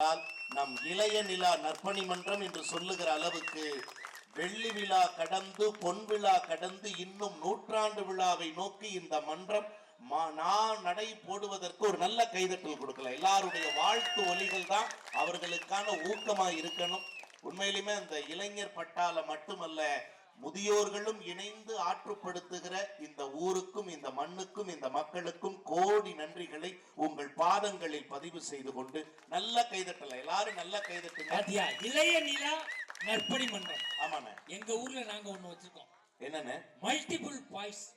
என்றால் நம் இளைய நிலா நற்பணி மன்றம் என்று சொல்லுகிற அளவுக்கு வெள்ளி விழா கடந்து பொன் விழா கடந்து இன்னும் நூற்றாண்டு விழாவை நோக்கி இந்த மன்றம் மா- நான் நடை போடுவதற்கு ஒரு நல்ல கைதட்டல் கொடுக்கல. எல்லாருடைய வாழ்த்து ஒலிகள் தான் அவர்களுக்கான ஊக்கமா இருக்கணும். உண்மையிலுமே அந்த இளைஞர் பட்டால மட்டுமல்ல முதியோர்களும் இணைந்து ஆற்றுப்படுத்துகிற இந்த ஊருக்கும் இந்த மண்ணுக்கும் இந்த மக்களுக்கும் கோடி நன்றிகளை உங்கள் பாதங்களில் பதிவு செய்து கொண்டு நல்ல கைதட்டல. எல்லாரும் நல்ல கைதட்டுங்க. இளைய நிலா நற்பணி மன்றம். ஆமாண்ணே. எங்க ஊர்ல நாங்க ஒண்ணு வச்சிருக்கோம். என்னண்ணே? Multiple boys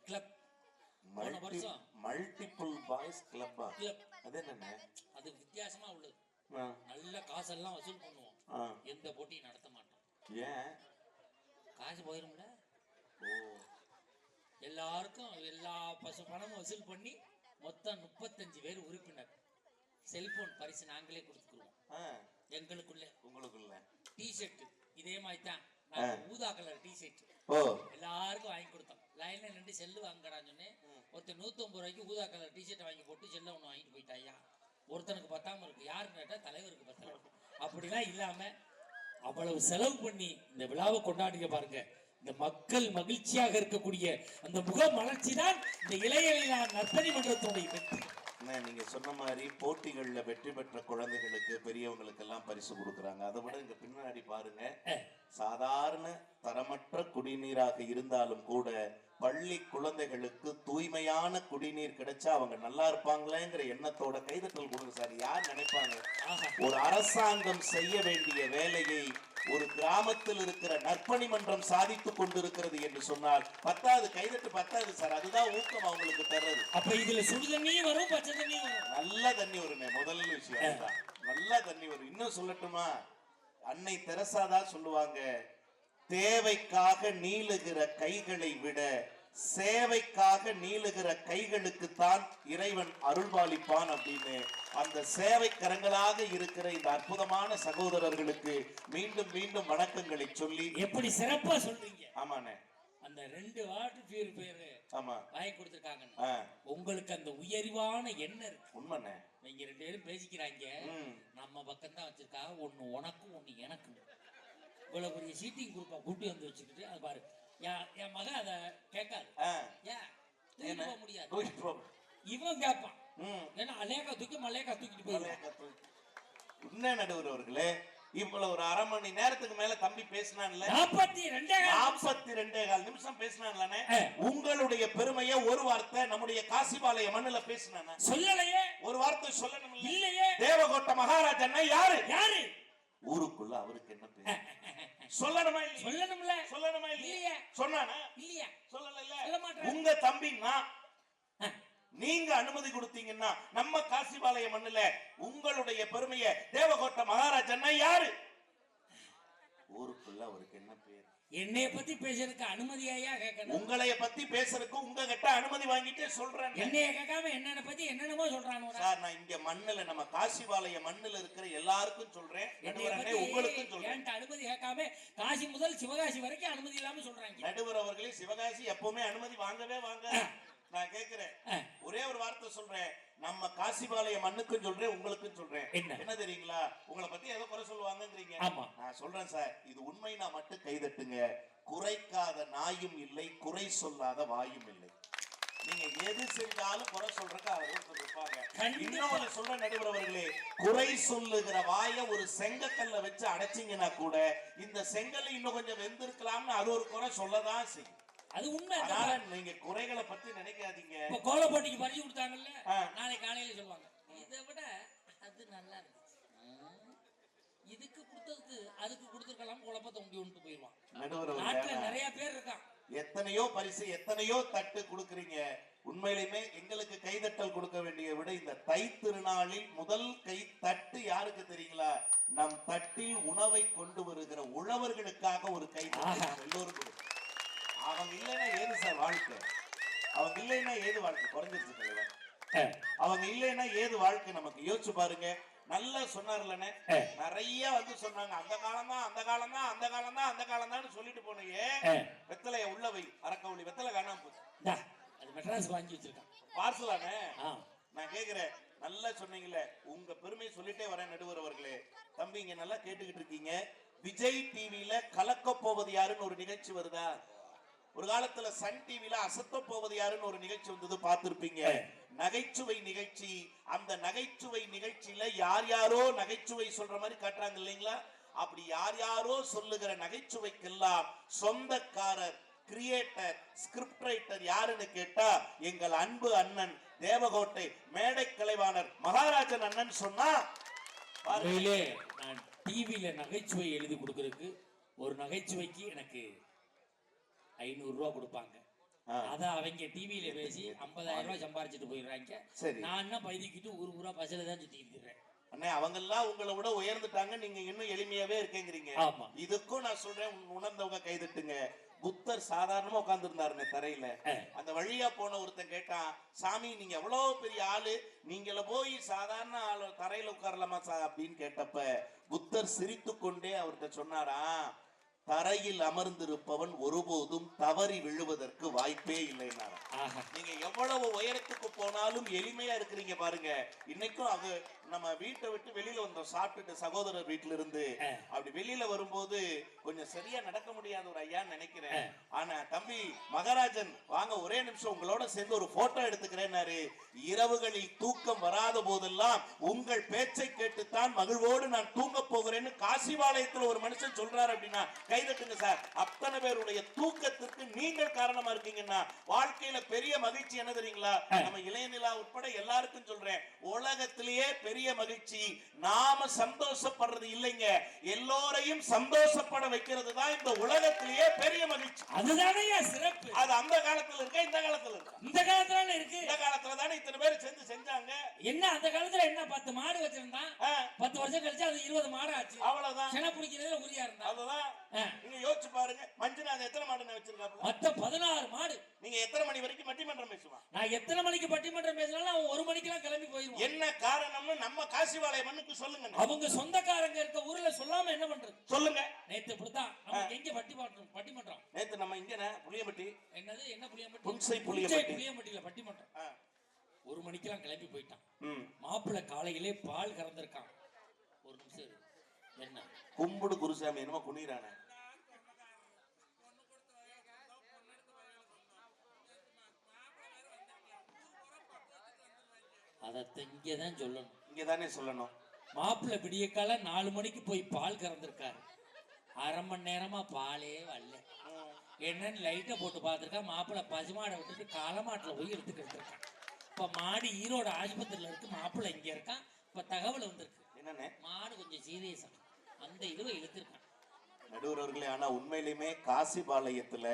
club multiple boys club அது என்னண்ணே அது வித்தியாசமா உள்ளது. நல்ல காசெல்லாம் வசூல் பண்ணுவோம். எந்த போட்டியும் நடத்த மாட்டோம். ஏன்? காசு போயிரும்ல? ஓ எல்லாருக்கும் எல்லா பசு பணமும் வசூல் பண்ணி மொத்தம் முப்பத்தஞ்சு பேர் உறுப்பினர். செல்போன் பரிசு நாங்களே கொடுத்துக்குருவோம் எங்களுக்குள்ள. உங்களுக்குள்ள. டிஷர்ட் இதே மாதிரி தான் ஊதா கலர் டிஷர்ட் எல்லாருக்கும் வாங்கி கொடுத்தோம். லைன்ல நின்று செல்லு வாங்கடான்னு சொன்னேன். ஒருத்தர் நூத்தம்பது ரூபாய்க்கு ஊதா கலர் டிஷர்ட் வாங்கி போட்டு செல்ல ஒன்று வாங்கிட்டு போயிட்டாயா? ஒருத்தனுக்கு பத்தாம இருக்கு. யாருன்னு கேட்டா தலைவருக்கு பத்தல அப்படிலாம் இல்லாம அவ்வளவு செலவு பண்ணி இந்த விழாவை கொண்டாடுங்க பாருங்க. இந்த மக்கள் மகிழ்ச்சியாக இருக்கக்கூடிய அந்த முக மலர்ச்சி தான் இந்த இளைய நற்பணி மன்றத்தினுடைய வெற்றி. நீங்க சொன்ன மாதிரி போட்டிகள்ல வெற்றி பெற்ற குழந்தைகளுக்கு பெரியவங்களுக்கு எல்லாம் பரிசு கொடுக்கறாங்க. அதை விட இங்க பின்னாடி பாருங்க. சாதாரண தரமற்ற குடிநீராக இருந்தாலும் கூட பள்ளி குழந்தைகளுக்கு தூய்மையான குடிநீர் கிடைச்சா அவங்க நல்லா இருப்பாங்களேங்கிற எண்ணத்தோட கைதட்டல் கொடுங்க சார். யார் நினைப்பாங்க. ஒரு அரசாங்கம் செய்ய வேண்டிய வேலையை ஒரு கிராமத்தில் இருக்கிற நற்பணி மன்றம் சாதித்துக் கொண்டிருக்கிறது என்று சொன்னால் பத்தாவது கைதட்டு பத்தாவது சார். அதுதான் ஊக்கம் அவங்களுக்கு தர்றது. அப்ப இதுல சுடு தண்ணியும் வரும் பச்சை தண்ணியும் வரும். நல்ல தண்ணி வருமே முதல் விஷயம். நல்ல தண்ணி வரும். இன்னும் சொல்லட்டுமா? அன்னை தெரசா தான் சொல்லுவாங்க. தேவைக்காக நீளுகிற கைகளை விட சேவைக்காக நீளுகிற கைகளுக்கு தான் இறைவன் அருள்பாலிப்பான் அப்படின்னு அந்த சேவை கரங்களாக இருக்கிற இந்த அற்புதமான சகோதரர்களுக்கு மீண்டும் மீண்டும் வணக்கங்களை சொல்லி எப்படி சிறப்பா சொல்றீங்க? ஆமாண்ணே. அந்த ரெண்டு வாட்டர் பியூரிஃபையர் ஆமா. வாங்கி கொடுத்துருக்காங்க உங்களுக்கு அந்த உயர்வான எண்ணம் இருக்கு. உண்மைண்ணே. நீங்க ரெண்டு பேரும் பேசிக்கிறாங்க. நம்ம பக்கம் தான் வச்சிருக்காங்க. ஒண்ணு உனக்கும் ஒண்ணு எனக்கும். இவ்வளவு பெரிய சீட்டிங் குரூப்பா கூட்டி வந்து வச்சுக்கிட்டு அது பாரு. என் மகன் அதை கேட்காது. ஏன் என்ன? போக முடியாது. இவன் கேட்பான். ஏன்னா அலேக்கா தூக்கி மலேக்கா தூக்கிட்டு போயிடுவான். உண்மை நடுவர் அவர்களே இவ்வளவு ஒரு அரை மணி நேரத்துக்கு மேல தம்பி பேசினான்ல. நாற்பத்தி ரெண்டே நாற்பத்தி ரெண்டே கால் நிமிஷம் பேசினான்லனே. உங்களுடைய பெருமையை ஒரு வார்த்தை நம்முடைய காசிபாளைய மண்ணுல பேசினானே? சொல்லலையே. ஒரு வார்த்தை சொல்லணும் இல்லையே. தேவகோட்ட மகாராஜன்னா யாரு? யாரு? ஊருக்குள்ள அவருக்கு என்ன பேர்? சொல்லணுமா இல்லையா? சொல்லணும்ல சொல்லணுமா இல்லையே. சொன்னானா? இல்லையா. சொல்லல சொல்ல மாட்டேன். உங்க தம்பி நான். நீங்க அனுமதி கொடுத்தீங்கன்னா நம்ம காசிபாளைய மண்ணுல உங்களுடைய பெருமையை தேவகோட்ட மகாராஜன்னா யாரு? ஊருக்குள்ள அவருக்கு என்ன என்னைய பத்தி பேசுறதுக்கு அனுமதியாயா கேட்கணும் உங்களைய பத்தி பேசுறதுக்கு உங்க கிட்ட அனுமதி வாங்கிட்டு சொல்றேன் என்னைய கேட்காம என்னென்ன பத்தி என்னென்னமோ சொல்றானு சார் நான் இங்க மண்ணுல நம்ம காசிபாளைய மண்ணுல இருக்கிற எல்லாருக்கும் சொல்றேன். உங்களுக்கும் சொல்றேன். அனுமதி கேட்காம காசி முதல் சிவகாசி வரைக்கும் அனுமதி இல்லாம சொல்றாங்க. நடுவர் அவர்களே சிவகாசி எப்பவுமே அனுமதி வாங்கவே வாங்க. நான் கேக்குறேன். ஒரே ஒரு வார்த்தை சொல்றேன். நம்ம காசிபாளைய மண்ணுக்கும் சொல்றேன் உங்களுக்கும் சொல்றேன். என்ன? என்ன தெரியுங்களா? உங்களை பத்தி ஏதோ குறை சொல்லுவாங்கங்கிறீங்க. ஆமா. நான் சொல்றேன் சார் இது உண்மை நான் மட்டும் கைதட்டுங்க. குறைக்காத நாயும் இல்லை குறை சொல்லாத வாயும் இல்லை. நீங்க எது செஞ்சாலும் குறை சொல்றதுக்கு அவர்கள் இருப்பாங்க. இன்னொன்னு சொல்ற நடுவர் அவர்களே குறை சொல்லுகிற வாயை ஒரு செங்கக்கல்ல வச்சு அடைச்சீங்கன்னா கூட இந்த செங்கல் இன்னும் கொஞ்சம் வெந்திருக்கலாம்னு அது ஒரு குறை சொல்லதான் செய்யும். அது உண்மை நீங்க குறைகளை பத்தி நினைக்காதீங்க. இப்ப கோல போட்டிக்கு பறிச்சு கொடுத்தாங்கல்ல. நாளைக்கு காலையில சொல்லுவாங்க. இதை விட அது நல்லா இருந்துச்சு. இதுக்கு கொடுத்ததுக்கு அதுக்கு கொடுத்துருக்கலாம் குழப்பத்தை உண்டி விட்டு போயிடுவான் நாட்டுல நிறைய பேர் இருக்கான். எத்தனையோ பரிசு எத்தனையோ தட்டு கொடுக்குறீங்க. உண்மையிலுமே எங்களுக்கு கைதட்டல் கொடுக்க வேண்டிய விட இந்த தை திருநாளில் முதல் கை தட்டு யாருக்கு தெரியுங்களா? நம் தட்டில் உணவை கொண்டு வருகிற உழவர்களுக்காக ஒரு கை தட்டு ஆஹா. நாம் எல்லோரும் கொடுக்கணும். அவங்க இல்லைன்னா ஏது சார் வாழ்க்கை? அவங்க இல்லைன்னா ஏது வாழ்க்கை? குறைஞ்சிருச்சு தலைவர் அவங்க இல்லைன்னா ஏது வாழ்க்கை நமக்கு? யோசிச்சு பாருங்க. நல்லா சொன்னார்லண்ணே. நிறைய வந்து சொன்னாங்க. அந்த காலம் தான் அந்த காலம் தான் அந்த காலம் தான் அந்த காலம் தான் சொல்லிட்டு போனீங்க. வெத்தலைய உள்ள வை. அரக்கவுளி வெத்தலை காணாம போச்சு. அது மெட்ராஸ் வாங்கி வச்சிருக்கான். பார்சலானே நான் கேக்குறேன். நல்லா சொன்னீங்களே உங்க பெருமையை சொல்லிட்டே வரேன் நடுவர் அவர்களே. தம்பி இங்க நல்லா கேட்டுக்கிட்டு இருக்கீங்க. விஜய் டிவில கலக்க போவது யாருன்னு ஒரு நிகழ்ச்சி வருதா? ஒரு காலத்துல சன் டிவில அசத்த போவது யாருன்னு ஒரு நிகழ்ச்சி வந்தது பார்த்திருப்பீங்க. நகைச்சுவை நிகழ்ச்சி. அந்த நகைச்சுவை நிகழ்ச்சியில யார் யாரோ நகைச்சுவை சொல்ற மாதிரி காட்டுறாங்க இல்லைங்களா? அப்படி யார் யாரோ சொல்லுகிற நகைச்சுவைக்கெல்லாம் சொந்தக்காரர் கிரியேட்டர் ஸ்கிரிப்ட் ரைட்டர் யாருன்னு கேட்டா எங்கள் அன்பு அண்ணன் தேவகோட்டை மேடை கலைவாணர் மகாராஜன் அண்ணன் சொன்னா நான் டிவியில நகைச்சுவை எழுதி கொடுக்கறதுக்கு ஒரு நகைச்சுவைக்கு எனக்கு ஐநூறு ரூபா கொடுப்பாங்க. ஆ. அத அவங்க டிவியில பேசி 50000 ரூபாய் சம்பாரிச்சிட்டு போயிடுறாங்க. நான் என்ன பைதிக்கிட்டு ஊர் ஊரா பஸ்ல தான் சுத்திட்டு இருக்கிறேன். அண்ணே அவங்கெல்லாம் உங்களை விட உயர்ந்துட்டாங்க. நீங்க இன்னும் எளிமையாவே இருக்கேங்கிறீங்க. இதுக்கும் நான் சொல்றேன் உணர்ந்தவங்க கைதட்டுங்க. புத்தர் சாதாரணமா உட்கார்ந்துருந்தாருங்க தரையில. ஆ. அந்த வழியா போன ஒருத்தன் கேட்டான் சாமி நீங்க எவ்வளவு பெரிய ஆளு. நீங்கள போய் சாதாரண ஆளு தரையில உட்காரலாமா சா? அப்படின்னு கேட்டப்ப புத்தர் சிரித்து கொண்டே அவர்கிட்ட சொன்னாரா தரையில் அமர்ந்திருப்பவன் ஒருபோதும் தவறி விழுவதற்கு வாய்ப்பே ஆஹா. நீங்க எவ்வளவு உயரத்துக்கு போனாலும் எளிமையா இருக்கிறீங்க பாருங்க. இன்னைக்கும் அது நம்ம வீட்டை விட்டு வெளியில வந்தோம். சாப்பிட்டுட்டு சகோதரர் வீட்டுல இருந்து. அப்படி வெளியில வரும்போது கொஞ்சம் சரியா நடக்க முடியாத ஒரு ஐயா நினைக்கிறேன். ஆனா தம்பி மகாராஜன் வாங்க ஒரே நிமிஷம் உங்களோட சேர்ந்து ஒரு போட்டோ எடுத்துக்கிறேன்னாரு. இரவுகளில் தூக்கம் வராத போதெல்லாம் உங்கள் பேச்சை கேட்டுத்தான் மகிழ்வோடு நான் தூங்க போகிறேன்னு காசிபாளையத்துல ஒரு மனுஷன் சொல்றாரு அப்படின்னா கைதட்டுங்க சார். அத்தனை பேருடைய தூக்கத்திற்கு நீங்கள் காரணமா இருக்கீங்கன்னா வாழ்க்கையில பெரிய மகிழ்ச்சி என்ன தெரியுங்களா? நம்ம இளையநிலா உட்பட எல்லாருக்கும் சொல்றேன். உலகத்திலேயே பெரிய மகிழ்ச்சி. நாம சந்தோஷப்படுறது இல்லைங்க. எல்லோரையும் சந்தோஷப்பட வைக்கிறது தான் இந்த உலகத்திலேயே பெரிய மகிழ்ச்சி. அதுதானே சிறப்பு. அது அந்த காலத்துல இருக்க இந்த காலத்துல இருக்க? இந்த காலத்துல இருக்கு. இந்த காலத்துல தானே இத்தனை பேர் சேர்ந்து செஞ்சாங்க? என்ன அந்த காலத்துல என்ன பத்து மாடு வச்சிருந்தான்? ஆ, பத்து வருஷம் கழிச்சு அது இருபது மாடு ஆச்சு. அவ்வளவுதான். சென பிடிக்கிறதுல உரியா இருந்தான். அதுதான். நீங்க யோசிச்சு பாருங்க. மஞ்சுநாத் எத்தனை மாடு வச்சிருக்காப்ல மொத்தம் பதினாறு மாடு. நீங்க எத்தனை மணி வரைக்கும் பட்டிமன்றம் பேசுவான்? நான் எத்தனை மணிக்கு பட்டிமன்றம் பேசினாலும் அவன் ஒரு மணிக்கெல்லாம் கிளம்பி போயிருவான். என்ன காரணம்னு நம்ம காசிவாளைய மண்ணுக்கு சொல்லுங்க அவங்க சொந்தக்காரங்க இருக்க ஊர்ல சொல்லாம என்ன பண்றது? சொல்லுங்க. நேத்து இப்படித்தான். நமக்கு எங்க பட்டிமன்றம்? பட்டிமன்றம். நேத்து நம்ம இங்க புளியம்பட்டி. என்னது? என்ன புளியம்பட்டி? புன்சை புளியம்பட்டி. புளியம்பட்டியில பட்டிமன்றம். ஒரு மணிக்கெல்லாம் கிளம்பி போயிட்டான். மாப்பிள்ளை காலையிலே பால் கறந்திருக்கான். ஒரு நிமிஷம். என்ன? கும்பிடு குருசாமி என்னமோ குனிறானே அதை இங்கே தான் சொல்லணும். இங்க தானே சொல்லணும். மாப்பிள்ளை விடிய கால நாலு மணிக்கு போய் பால் கறந்திருக்காரு. அரை மணி நேரமா பாலே வரல. என்னன்னு லைட்டை போட்டு பார்த்துருக்கா மாப்பிள்ளை பசுமாடை விட்டுட்டு காலமாட்டில் போய் எடுத்துக்கிட்டு இருக்கான். இப்போ மாடு ஈரோடு ஆஸ்பத்திரியில் இருக்கு மாப்பிள்ளை இங்கே இருக்கான். இப்போ தகவல் வந்திருக்கு. என்னண்ணே? மாடு கொஞ்சம் சீரியஸா அந்த இதுவை இழுத்துருக்கான் நடுவர் அவர்களே ஆனா உண்மையிலுமே காசிபாளையத்துல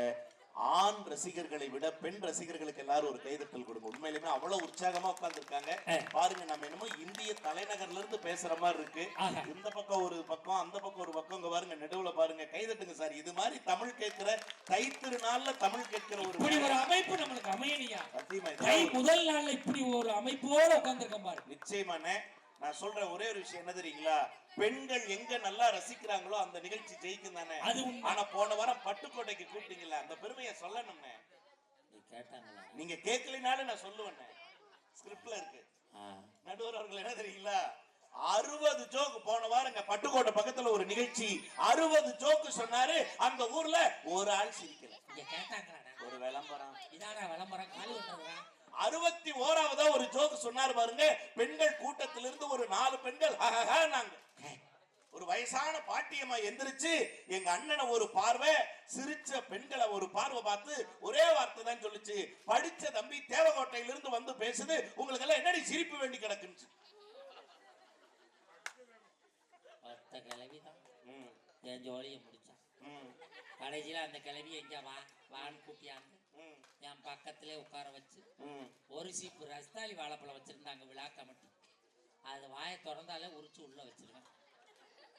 ஆண் ரசிகர்களை விட பெண் ரசிகர்களுக்கு எல்லாரும் ஒரு கைதட்டல் கொடுங்க. உண்மையிலுமே அவ்வளவு உற்சாகமா உட்கார்ந்துருக்காங்க. பாருங்க நம்ம என்னமோ இந்திய தலைநகர்ல இருந்து பேசுற மாதிரி இருக்கு. இந்த பக்கம் ஒரு பக்கம் அந்த பக்கம் ஒரு பக்கம் இங்க பாருங்க நடுவுல பாருங்க கைதட்டுங்க சார். இது மாதிரி தமிழ் கேட்கிற தை திருநாள்ல தமிழ் கேட்கிற ஒரு இப்படி ஒரு அமைப்பு நம்மளுக்கு அமையலையா? முதல் நாள்ல இப்படி ஒரு அமைப்போட உட்காந்துருக்கேன் பாரு. நிச்சயமாண்ணே. நான் சொல்ற ஒரே ஒரு விஷயம் என்ன தெரியுங்களா? பெண்கள் எங்க நல்லா ரசிக்கிறாங்களோ அந்த நிகழ்ச்சி ஜெயிக்கும் தானே. ஆனா போன வாரம் பட்டுக்கோட்டைக்கு கூப்பிட்டீங்கல்ல அந்த பெருமையை சொல்லணும்னே நீங்க கேட்கலினாலும் நான் சொல்லுவேண்ணே ஸ்கிரிப்ட்ல இருக்கு. நடுவர் அவர்கள் என்ன தெரியுங்களா? அறுபது ஜோக்கு போன வாரம் இங்க பட்டுக்கோட்டை பக்கத்துல ஒரு நிகழ்ச்சி. அறுபது ஜோக்கு சொன்னாரு அந்த ஊர்ல ஒரு ஆள் சிரிக்கல. ஒரு விளம்பரம். இதாடா விளம்பரம் காலி அறுபத்தி ஓராவதா ஒரு ஜோக்கு சொன்னாரு பாருங்க. பெண்கள் கூட்டத்திலிருந்து ஒரு நாலு பெண்கள் நாங்க ஒரு வயசான பாட்டியம்மா எந்திரிச்சு எங்க அண்ணனை ஒரு பார்வை சிரிச்ச பெண்களை ஒரு பார்வை பார்த்து ஒரே வார்த்தை தான் சொல்லுச்சு. படிச்ச தம்பி தேவகோட்டையிலிருந்து வந்து பேசுது. உங்களுக்கு எல்லாம் என்னடி சிரிப்பு வேண்டி கிடக்குன்னு பத்த கிளவி தான் ம், என் ஜோலியை முடிச்சான். கடைசியில அந்த கிளவி எங்க வா வான்னு ம், என் பக்கத்திலே உட்கார வச்சு. ஒரு சீப்பு ரஸ்தாலி வாழைப்பழம் வச்சிருந்தாங்க விழா கமிட்டி அது வாயை திறந்தாலே உரிச்சு உள்ள வச்சிருவேன்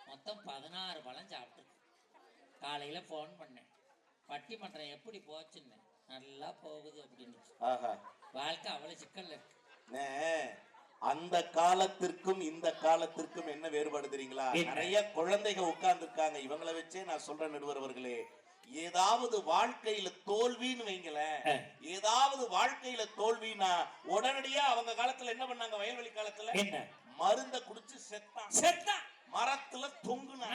மொத்தம் பதினாறு பழம் சாப்பிட்டுருக்கு காலையில ஃபோன் பண்ணேன் பட்டிமன்றம் எப்படி போச்சுன்னு நல்லா போகுது அப்படின்னு வாழ்க்கை அவ்வளவு சிக்கல்ல இருக்கு அந்த காலத்திற்கும் இந்த காலத்திற்கும் என்ன வேறுபாடு தெரியுங்களா? நிறைய குழந்தைங்க உட்கார்ந்து இருக்காங்க இவங்கள வச்சே நான் சொல்றேன் நடுவர் அவர்களே ஏதாவது வாழ்க்கையில தோல்வின்னு வைங்களேன். ஆ. ஏதாவது வாழ்க்கையில தோல்வினா உடனடியா அவங்க காலத்துல என்ன பண்ணாங்க? வயல்வெளி காலத்துல? என்ன? மருந்த குடிச்சு செத்தான். செத்தா மரத்துல தொங்குனா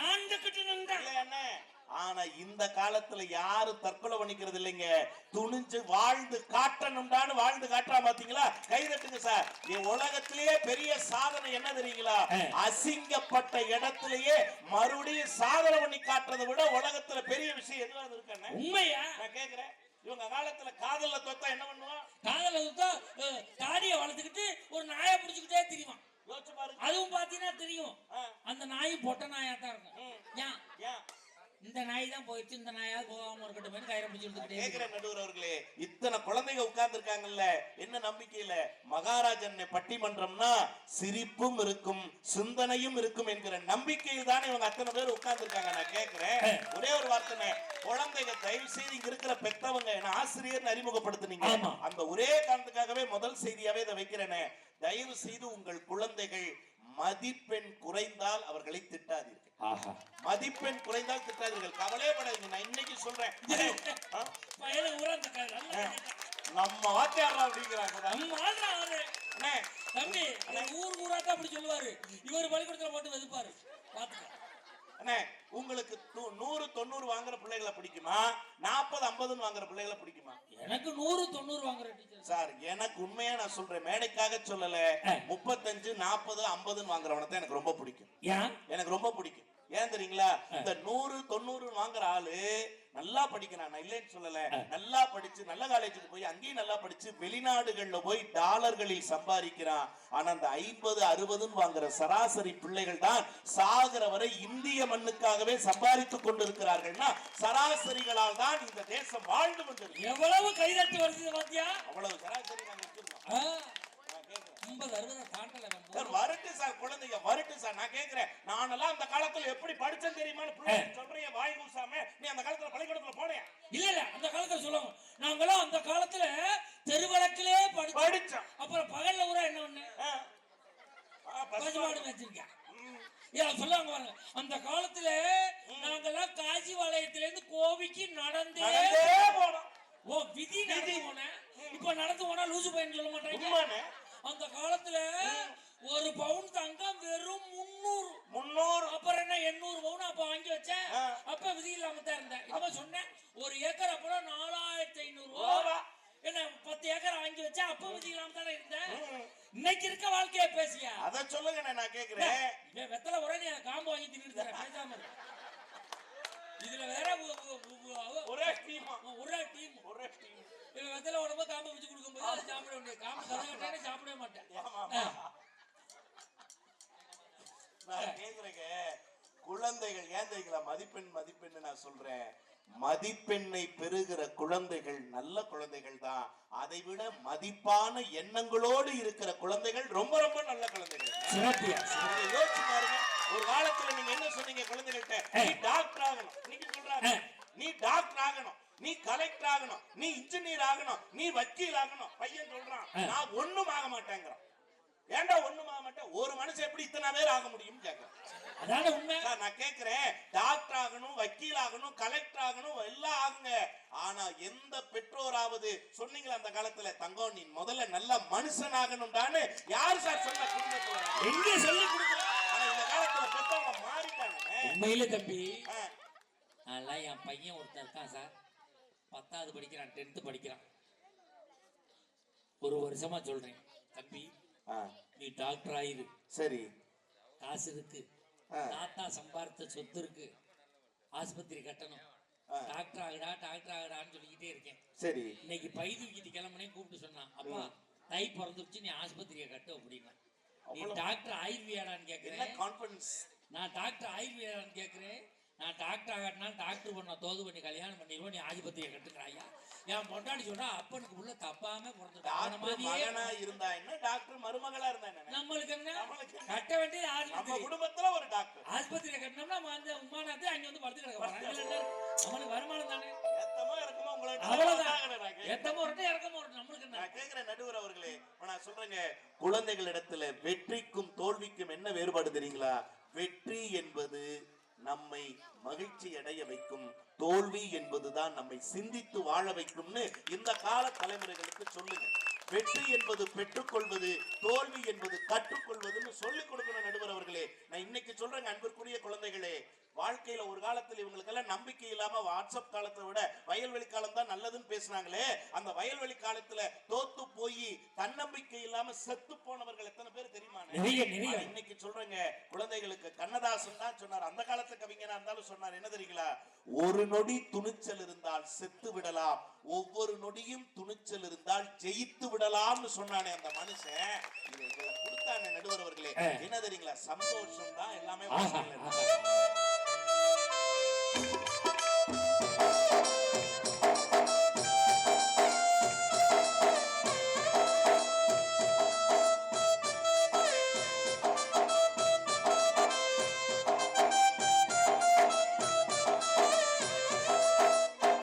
நின்றா இல்லையாண்ணே? ஆனா இந்த காலத்துல யாரும் தற்கொலை பண்ணிக்கிறது இல்லைங்க. துணிஞ்சு வாழ்ந்து காட்டணும்டான்னு வாழ்ந்து காட்டுறா பாத்தீங்களா? கை தட்டுங்க சார். உலகத்திலேயே பெரிய சாதனை என்ன தெரியுங்களா. அசிங்கப்பட்ட இடத்திலேயே மறுபடியும் சாதனை பண்ணி காட்டுறதை விட உலகத்துல பெரிய விஷயம் எதுவாது இருக்கானே உண்மையா? நான் கேக்குறேன். இவங்க காலத்துல காதல்ல தொத்தா என்ன பண்ணுவான்? காதல சுத்தா தாடியை வளர்த்துக்கிட்டு ஒரு நாயை பிடிச்சுக்கிட்டே பாருங்க. அதுவும் பாத்தீங்கன்னா தெரியும். அந்த நாய் பொட்ட நாயா தான் இருக்கும் ஏன் இந்த நாய் தான் போயிடுச்சு இந்த நாயா போகாம இருக்கட்டும் கயிறை பிடிச்சு. கேக்குறேன் நடுவர் அவர்களே இத்தனை குழந்தைங்க உட்கார்ந்து இருக்காங்கல்ல என்ன நம்பிக்கையில? மகாராஜன் பட்டிமன்றம்னா சிரிப்பும் இருக்கும் சிந்தனையும் இருக்கும் என்கிற நம்பிக்கையில் தானே இவங்க அத்தனை பேர் உட்கார்ந்து இருக்காங்க நான் கேக்குறேன் ஒரே ஒரு வார்த்தை குழந்தைங்க தயவு செய்து இங்க இருக்கிற பெத்தவங்க என்ன ஆசிரியர் அறிமுகப்படுத்துனீங்க. அந்த ஒரே காரணத்துக்காகவே முதல் செய்தியாவே இதை வைக்கிறேனே. தயவு செய்து உங்கள் குழந்தைகள் மதிப்பெண் குறைந்தால் அவர்களை திட்டாதீர்கள். ஆஹா. மதிப்பெண் குறைந்தால் திட்டாதீர்கள். கவலைப்படாதீங்க நான் இன்னைக்கு சொல்றேன். ஊரா. நம்ம வாத்தியாரா அப்படிங்கிறாங்க தம்பி ஊர் ஊராக்கா அப்படி சொல்லுவாரு. இவர் பள்ளிக்கூடத்துல போட்டு வெதுப்பாரு. பாத்துக்க. அண்ணே உங்களுக்கு நூறு தொண்ணூறு வாங்குற பிள்ளைகளை பிடிக்குமா? நாற்பது ஐம்பதுன்னு வாங்குற பிள்ளைகளை பிடிக்குமா? எனக்கு நூறு தொண்ணூறு வாங்குற சார் எனக்கு உண்மையா நான் சொல்றேன். மேடைக்காக சொல்லல. முப்பத்தஞ்சு நாற்பது ஐம்பதுன்னு வாங்குறவனை தான் எனக்கு ரொம்ப பிடிக்கும். எனக்கு ரொம்ப பிடிக்கும். ஏன் தெரியுங்களா? இந்த நூறு தொண்ணூறு வாங்குற ஆளு நல்லா படிக்கிறான் நான் இல்லைன்னு சொல்லல. நல்லா படிச்சு நல்ல காலேஜுக்கு போய் அங்கேயும் நல்லா படிச்சு வெளிநாடுகள்ல போய் டாலர்களில் சம்பாதிக்கிறான் ஆனா அந்த ஐம்பது அறுபதுன்னு வாங்குற சராசரி பிள்ளைகள் தான் சாகிற வரை இந்திய மண்ணுக்காகவே சம்பாதித்துக் கொண்டிருக்கிறார்கள்னா சராசரிகளால் தான் இந்த தேசம் வாழ்ந்து கொண்டிருக்கு எவ்வளவு கைதட்டு வருது பாத்தியா? அவ்வளவு சராசரி நாங்க வச்சிருக்கோம் ஐம்பது அறுபது தாண்டல நம்ம சார் வரட்டு சார் குழந்தைங்க வரட்டு சார். நான் கேக்குறேன் நானெல்லாம் அந்த காலத்துல எப்படி படிச்சேன் தெரியுமான்னு பிள்ளைங்க சொல்றீங்க வாய் கூசாம நீ அந்த காலத்துல பள்ளிக்கூடத்துல போனேன் இல்ல இல்ல அந்த காலத்துல சொல்லுவாங்க நாங்களாம் அந்த காலத்துல தெருவழக்கிலே படிச்சோம். படிச்சோம். அப்புறம் பகல்ல ஊரா என்ன ஒண்ணு? பசுமாடு வச்சிருக்கேன். சொல்லுவாங்க பாருங்க அந்த காலத்துல நாங்கெல்லாம் காசி வளையத்துல இருந்து கோவிக்கு நடந்தே போனோம். ஓ விதி நடந்து போனேன். இப்ப நடந்து போனா லூசு பையன் சொல்ல மாட்டாங்க அந்த காலத்துல ஒரு பவுன் தங்கம் வெறும் முன்னூறு முன்னூறு அப்புறம் என்ன எண்ணூறு பவுன் அப்ப வாங்கி வச்சேன். அப்ப விதி இல்லாம தான் இருந்தேன் இனிமே சொன்னேன் ஒரு ஏக்கர் அப்புறம் நாலாயிரத்தி ஐநூறு ரூபா. என்ன பத்து ஏக்கர் வாங்கி வச்சேன் அப்ப விதி இல்லாம தானே இருந்தேன் இன்னைக்கு இருக்க வாழ்க்கைய பேசியா அத சொல்லுங்க நான் கேக்குறேன் வெத்தலை உடனே காம்பு வாங்கி தின்னுட்டு தரேன் பேசாம. இதுல வேற ஒரே டீமா ஒரே டீம் ஒரே வெத்தலை உடம்பு காம்பு வச்சு கொடுக்கும்போது அதை சாப்பிட வேண்டிய காம்பு கதை சாப்பிடவே மாட்டேன். நான் கேக்குறேங்க. குழந்தைகள் ஏன் தெரியுங்களா? மதிப்பெண் மதிப்பெண் நான் சொல்றேன். மதிப்பெண்ணை பெறுகிற குழந்தைகள் நல்ல குழந்தைகள் தான். அதை விட மதிப்பான எண்ணங்களோடு இருக்கிற குழந்தைகள் ரொம்ப ரொம்ப நல்ல குழந்தைகள். யோசிச்சு பாருங்க. ஒரு காலத்துல நீங்க என்ன சொன்னீங்க குழந்தைகள்ட்ட? நீ டாக்டர் ஆகணும். நீங்க சொல்றாங்க. நீ டாக்டர் ஆகணும். நீ கலெக்டர் ஆகணும் நீ இன்ஜினியர் ஆகணும் நீ வக்கீல் ஆகணும் பையன் சொல்றான் நான் ஒண்ணும் ஆக மாட்டேங்கிறான். ஏன்டா ஒண்ணும் ஆக மாட்டேன்? ஒரு மனுஷன் எப்படி இத்தனை பேர் ஆக முடியும்னு கேக்குறேன். அதான உண்மை. சார், நான் கேக்குறேன் டாக்டர் ஆகணும் வக்கீல் ஆகணும் கலெக்டர் ஆகணும் எல்லாம் ஆகுங்க. ஆனா எந்த பெற்றோராவது சொன்னீங்களா அந்த காலத்துல தங்கம் நீ முதல்ல நல்ல மனுஷன் ஆகணும்டான்னு? யார் சார் சொன்ன குடும்பத்தோட? எங்க சொல்லி கொடுக்குற ஆனா இந்த காலத்துல பெற்றவங்க மாறிட்டாங்க உண்மையில தம்பி அதெல்லாம் என் பையன் ஒருத்தன் இருக்கான் சார். பத்தாவது படிக்கிறான் டென்த்து படிக்கிறான். ஒரு வருஷமா சொல்றேன் தம்பி நீ டாக்டர் ஆயிரு சரி. காசு இருக்கு. தாத்தா சம்பாதித்த சொத்து இருக்கு. ஆஸ்பத்திரி கட்டணும். டாக்டர் ஆகுடா டாக்டர் ஆகுடான்னு சொல்லிக்கிட்டே இருக்கேன். சரி. இன்னைக்கு பை தூக்கிட்டு கிளம்புனே கூப்பிட்டு சொன்னான் அப்பா தை பிறந்துருச்சு நீ ஆஸ்பத்திரியை கட்டு அப்படின்னா. நீ டாக்டர் ஆயுர்வியாடான்னு கேட்கிறேன் கான்பிடன்ஸ் நான் டாக்டர் ஆயுர்வேதான்னு கேட்குறேன் நான் டாக்டர் ஆகட்டினா டாக்டர் பண்ண தோது பண்ணி கல்யாணம் பண்ணிடுவோம் நீ ஆதிபத்தியை கட்டுக்கிறாயா என் பொண்டாடி சொல்றா அப்பனுக்கு உள்ள தப்பாம மகனா இருந்தா என்ன? டாக்டர் மருமகளா இருந்தா என்ன? நம்மளுக்கு என்ன? கட்ட வேண்டியது நம்ம ஆஸ்பத்திரி குடும்பத்துல ஒரு டாக்டர். ஆஸ்பத்திரியை கட்டினோம்னா அந்த உமானாத்து அங்க வந்து படுத்து கிடக்க? நம்மளுக்கு வருமானம் தானே? ஏத்தமா இருக்குமா உங்களை அவ்வளவுதான். எத்தமோ வரட்டும் இறக்கமோ வரட்டும் நம்மளுக்கு நான் கேக்குறேன் நடுவர் அவர்களே. நான் சொல்றேங்க குழந்தைகளிடத்துல வெற்றிக்கும் தோல்விக்கும் என்ன வேறுபாடு தெரியுங்களா? வெற்றி என்பது நம்மை மகிழ்ச்சி அடைய வைக்கும் தோல்வி என்பதுதான் நம்மை சிந்தித்து வாழ வைக்கும்னு இந்த கால தலைமுறைகளுக்கு சொல்லுங்க. வெற்றி என்பது பெற்றுக்கொள்வது தோல்வி என்பது கற்றுக்கொள்வதுன்னு சொல்லிக் கொடுக்கணும் நடுவர் அவர்களே. நான் இன்னைக்கு சொல்றேங்க அன்பிற்குரிய குழந்தைகளே. வாழ்க்கையில ஒரு காலத்துல இவங்களுக்கெல்லாம் நம்பிக்கை இல்லாம வாட்ஸ்அப் காலத்தை விட வயல்வெளி காலம் தான் நல்லதுன்னு பேசுனாங்களே அந்த வயல்வெளி காலத்துல தோத்து போய் தன்னம்பிக்கை இல்லாம செத்து போனவர்கள் எத்தனை பேர் தெரியுமா? இன்னைக்கு சொல்றேங்க குழந்தைகளுக்கு கண்ணதாசன் தான் சொன்னார். அந்த காலத்து கவிஞனா இருந்தாலும் சொன்னார். என்ன தெரியுங்களா? ஒரு நொடி துணிச்சல் இருந்தால் செத்து விடலாம். ஒவ்வொரு நொடியும் துணிச்சல் இருந்தால் ஜெயித்து விடலாம்னு சொன்னானே அந்த மனுஷன். இது எங்களை கொடுத்தானே நடுவர் அவர்களே. என்ன தெரியுங்களா? சந்தோஷம் தான் எல்லாமே.